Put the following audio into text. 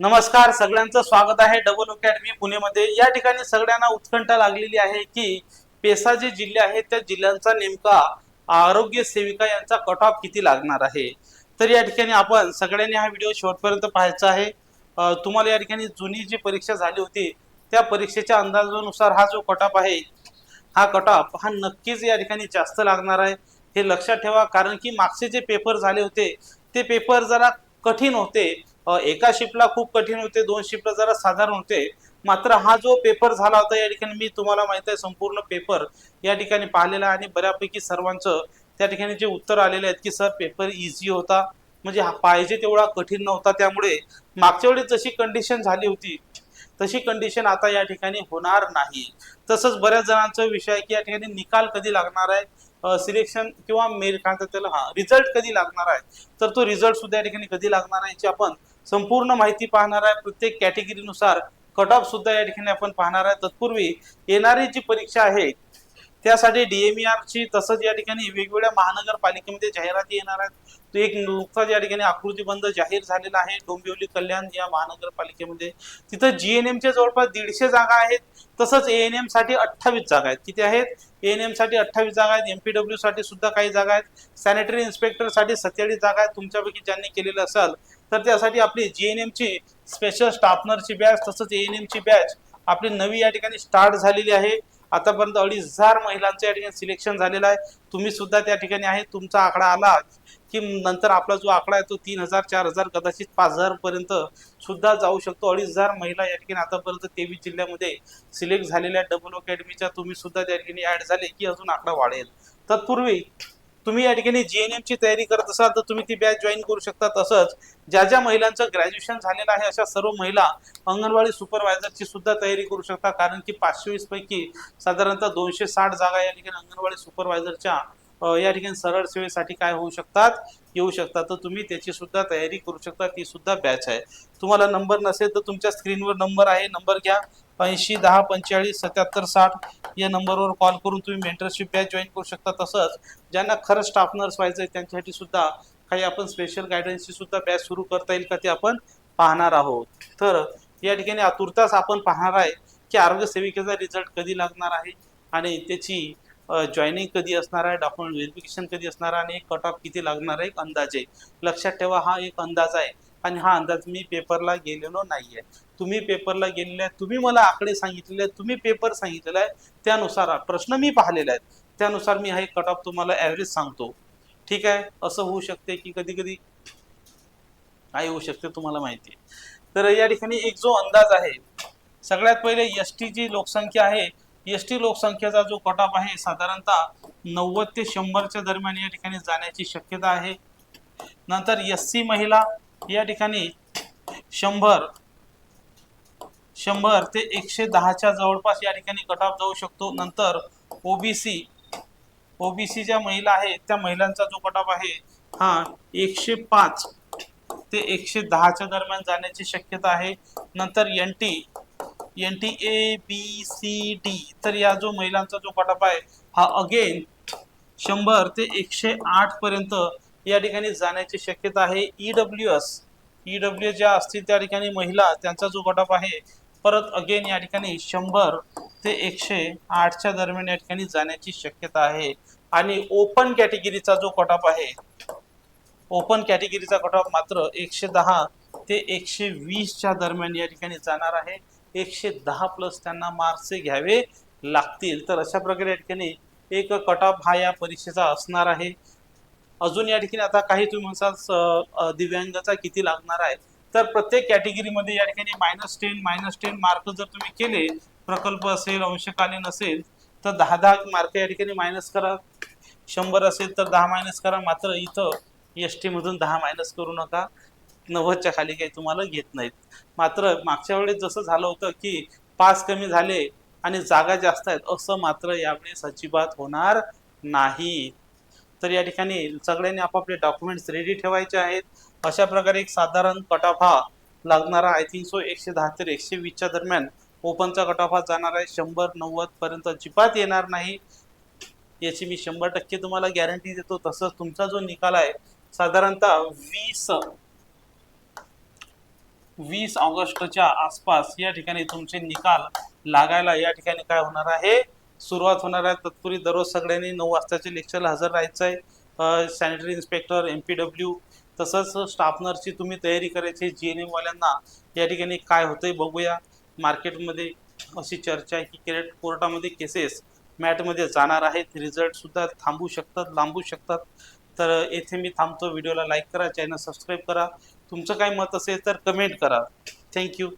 नमस्कार सगळ्यांचं स्वागत आहे डबल अकॅडमी पुणेमध्ये. या ठिकाणी सगळ्यांना उत्कंठा लागलेली आहे की पेसा जे जिल्हे आहेत त्या जिल्ह्यांचा नेमका आरोग्य सेविका यांचा कट ऑफ किती लागणार आहे? तर या ठिकाणी आपण सगळ्यांनी हा व्हिडिओ शेवटपर्यंत पाहायचा आहे. तुम्हाला या ठिकाणी जुनी जी परीक्षा झाली होती त्या परीक्षेच्या अंदाजानुसार हा जो कट ऑफ आहे हा कट ऑफ हा नक्कीच या ठिकाणी जास्त लागणार आहे. हे लक्षात ठेवा कारण की मागचे जे पेपर झाले होते ते पेपर जरा कठीण होते. एका शिफ्टला खूप कठीण होते दोन शिफ्टला जरा साधारण होते. मात्र हा जो पेपर झाला होता या ठिकाणी मी तुम्हाला माहीत आहे संपूर्ण पेपर या ठिकाणी पाहिलेला आहे आणि बऱ्यापैकी सर्वांचं त्या ठिकाणी जे उत्तर आलेले आहेत की सर पेपर इझी होता. म्हणजे हा पाहिजे तेवढा कठीण नव्हता. त्यामुळे मागच्या वेळेस जशी कंडिशन झाली होती तशी कंडिशन आता या ठिकाणी होणार नाही. तसंच बऱ्याच जणांचा विषय आहे की या ठिकाणी निकाल कधी लागणार आहे? सिलेक्शन किंवा मेल काय त्याला? हा रिझल्ट कधी लागणार आहे? तर तो रिझल्ट सुद्धा या ठिकाणी कधी लागणार आहे याची आपण संपूर्ण माहिती पाहणार आहे. प्रत्येक कॅटेगरीनुसार कट ऑफ सुद्धा या ठिकाणी आपण पाहणार आहे. तत्पूर्वी येणारी जी परीक्षा आहे त्यासाठी डीएमईआरची तसंच या ठिकाणी वेगवेगळ्या महानगरपालिकेमध्ये जाहिराती येणार आहेत. तो एक नुकताच या ठिकाणी आकृतीबंध जाहीर झालेला आहे. डोंबिवली कल्याण या महानगरपालिकेमध्ये. तिथं जी एन एमच्या जवळपास दीडशे जागा आहेत. तसंच एएनएमसाठी अठ्ठावीस जागा आहेत. किती आहेत? एएनएमसाठी अठ्ठावीस जागा आहेत. एमपीडब्ल्यू साठी सुद्धा काही जागा आहेत. सॅनिटरी इन्स्पेक्टरसाठी सत्तेचाळीस जागा आहेत. तुमच्यापैकी ज्यांनी केलेलं असेल तर त्यासाठी आपली जी एन एमची स्पेशल स्टाफनरची बॅच तसंच ए एन एमची बॅच आपली नवी या ठिकाणी स्टार्ट झालेली आहे. आतापर्यंत अडीच हजार महिलांचं या ठिकाणी सिलेक्शन झालेलं आहे. तुम्ही सुद्धा त्या ठिकाणी आहे. तुमचा आकडा आला की नंतर आपला जो आकडा आहे तो तीन हजार चार हजार कदाचित पाच हजारपर्यंत सुद्धा जाऊ शकतो. अडीच हजार महिला या ठिकाणी आतापर्यंत तेवीस जिल्ह्यामध्ये सिलेक्ट झालेल्या डबल अकॅडमीच्या तुम्ही सुद्धा त्या ठिकाणी ऍड झाले की अजून आकडा वाढेल. तत्पूर्वी तुम्ही या ठिकाणी जीएनएमची तयारी करत असाल तर तुम्ही ती बॅच जॉईन करू शकता. तसंच ज्या ज्या महिलांचं ग्रॅज्युएशन झालेलं आहे अशा सर्व महिला अंगणवाडी सुपरवायझरची सुद्धा तयारी करू शकता. कारण की पाचशे वीस पैकी साधारणतः दोनशे साठ जागा या ठिकाणी अंगणवाडी सुपरवायझरच्या या ठिकाणी सरळ सेवेसाठी काय होऊ शकतात? येऊ शकतात. तर तुम्ही त्याची सुद्धा तयारी करू शकता. ती सुद्धा बॅच आहे. तुम्हाला नंबर नसेल तर तुमच्या स्क्रीनवर नंबर आहे. नंबर घ्या. ऐंशी दहा पंचेचाळीस सत्याहत्तर साठ या नंबरवर कॉल करून तुम्ही मेंटरशिप बॅच जॉईन करू शकता. तसंच ज्यांना खरं स्टाफ नर्स व्हायचं आहे त्यांच्यासाठी सुद्धा काही आपण स्पेशल गायडन्सची सुद्धा बॅच सुरू करता येईल का ते आपण पाहणार आहोत. तर या ठिकाणी आतुरताच आपण पाहणार आहे की आरोग्य सेविकेचा रिझल्ट कधी लागणार आहे आणि त्याची जॉईनिंग कधी असणार आहे डॉक्युमेंट व्हेरिफिकेशन कधी असणार आहे आणि कट ऑफ किती लागणार आहे एक अंदाज. आहे लक्षात ठेवा हा एक अंदाज आहे आणि हा अंदाज मी पेपरला गेलेलो नाहीये. तुम्ही पेपरला गेलेले आहे तुम्ही मला आकडे सांगितलेले आहेत तुम्ही पेपर सांगितलेला आहे त्यानुसार प्रश्न मी पाहिलेले आहेत त्यानुसार मी हा एक कट ऑफ तुम्हाला ॲव्हरेज सांगतो. ठीक आहे? असं होऊ शकते की कधी कधी काय होऊ शकते तुम्हाला माहिती आहे. तर या ठिकाणी एक जो अंदाज आहे सगळ्यात पहिले एस टी जी लोकसंख्या आहे एस टी लोकसंख्येचा जो कट ऑफ आहे साधारणतः नव्वद ते शंभरच्या दरम्यान या ठिकाणी जाण्याची शक्यता आहे. नंतर एस सी महिला या ठिकाणी शंभर शंभर ते एकशे दहाच्या जवळपास या ठिकाणी कट ऑफ जाऊ शकतो. नंतर ओबीसी ओबीसी ज्या महिला आहेत त्या महिलांचा जो कट ऑफ आहे हा एकशे पाच ते एकशे दहाच्या दरम्यान जाण्याची शक्यता आहे. नंतर N T N T A B C D तर या जो महिलांचा जो कट आहे हा अगेन शंभर ते एकशे आठ पर्यंत या ठिकाणी जाण्याची शक्यता आहे. E W S E W ज्या असतील त्या ठिकाणी महिला त्यांचा जो कट आहे परत अगेन या ठिकाणी शंभर ते एकशे आठच्या दरम्यान या ठिकाणी जाण्याची शक्यता आहे. आणि ओपन कॅटेगरीचा जो कट आहे ओपन कॅटेगरीचा कट मात्र एकशे दहा ते एकशे वीसच्या दरम्यान या ठिकाणी जाणार आहे. एकशे दहा प्लस त्यांना मार्क्स घ्यावे लागतील. तर अशा प्रकारे या ठिकाणी एक कट ऑफ हा या परीक्षेचा असणार आहे. अजून या ठिकाणी आता काही तुम्ही म्हणसाल स- दिव्यांगाचा किती लागणार आहे? तर प्रत्येक कॅटेगरीमध्ये या ठिकाणी minus ten minus ten mark जर तुम्ही केले प्रकल्प असेल अंशकालीन असेल तर दहा दहा मार्क या ठिकाणी मायनस करा. शंभर असेल तर दहा मायनस करा. मात्र इथं एस टीमधून दहा मायनस करू नका. नव्वदच्या खाली काही तुम्हाला घेत नाहीत. मात्र मागच्या वेळेस जसं झालं होतं की पास कमी झाले आणि जागा जास्त आहेत असं मात्र यावेळेस अजिबात होणार नाही. तर या ठिकाणी सगळ्यांनी आपापले डॉक्युमेंट्स रेडी ठेवायचे आहेत. अशा प्रकारे एक साधारण कट ऑफ हा लागणारा आय थिंक सो एकशे दहा ते एकशे वीसच्या दरम्यान ओपनचा कट ऑफ हा जाणार आहे. शंभर नव्वद पर्यंत अजिबात येणार नाही. याची मी शंभर टक्के तुम्हाला गॅरंटी देतो. तसंच तुमचा जो निकाल आहे साधारणतः वीस वीस ऑगस्टच्या आसपास या ठिकाणी तुमचे निकाल लागायला या ठिकाणी काय होणार आहे? सुरुवात होणार आहे. तत्पूर्वी दररोज सगळ्यांनी नऊ वाजताच्या लेक्चरला हजर राहायचं आहे sanitary inspector M P W तसंच स्टाफ नर्सची तुम्ही तयारी करायची. जी एन एमवाल्यांना या ठिकाणी काय होतंय बघूया. मार्केटमध्ये अशी चर्चा आहे की क्रेडिट कोर्टामध्ये केसेस मॅटमध्ये जाणार आहेत. रिझल्ट सुद्धा थांबू शकतात लांबू शकतात. तर येथे मी थांबतो. व्हिडिओला लाईक करा चॅनल सबस्क्राईब करा. तुमचं काय मत असेल तर कमेंट करा. थँक्यू.